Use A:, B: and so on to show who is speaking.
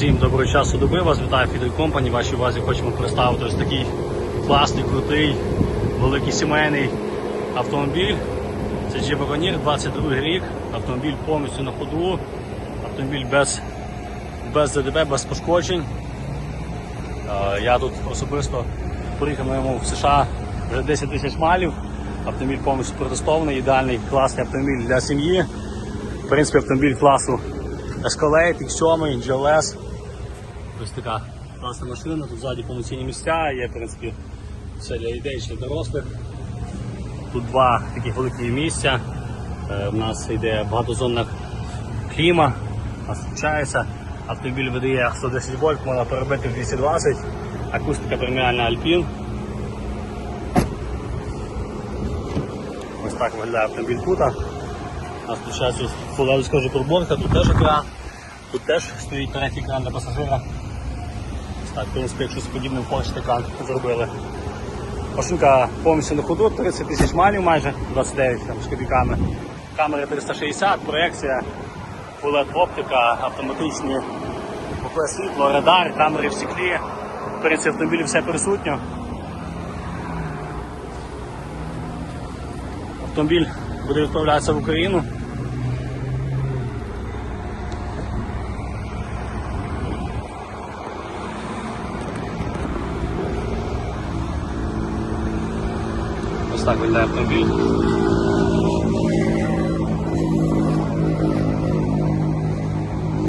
A: Всім доброго часу доби, вас вітає Фідер Компані. Вашій увазі хочемо представити ось такий класний, крутий, великий сімейний автомобіль. Це Jeep Wagoneer, 22 рік. Автомобіль повністю на ходу, автомобіль без, без ЗДБ, без пошкоджень. Е, Я тут особисто приїхав на ньому в США вже 10 тисяч малів. Автомобіль повністю протестований, ідеальний класний автомобіль для сім'ї. В принципі, автомобіль класу Escalade, X7, GLS. Ось така класна машина, тут ззаді повноцінні місця, є в принципі все для дітей, для дорослих. Тут два такі великі місця. Е, У нас йде багатозонна кліма, нас включається. Автомобіль видає 110 вольт, можна перебити в 220, акустика преміальна Alpine. Ось так виглядає автомобіль тут. У нас включається фуловська скажу турборка, тут теж екран, тут теж стоїть третій екран для пасажира. Так, в принципі, якщо подібним хочете екран зробили. Машинка повністю на ходу, 30 тисяч малів майже, 29 там, з копійками. Камери 360, проекція, LED оптика, автоматичні світло, радар, камери в стеклі. В принципі, автомобілі все присутньо. Автомобіль буде відправлятися в Україну. Так виглядає автомобіль.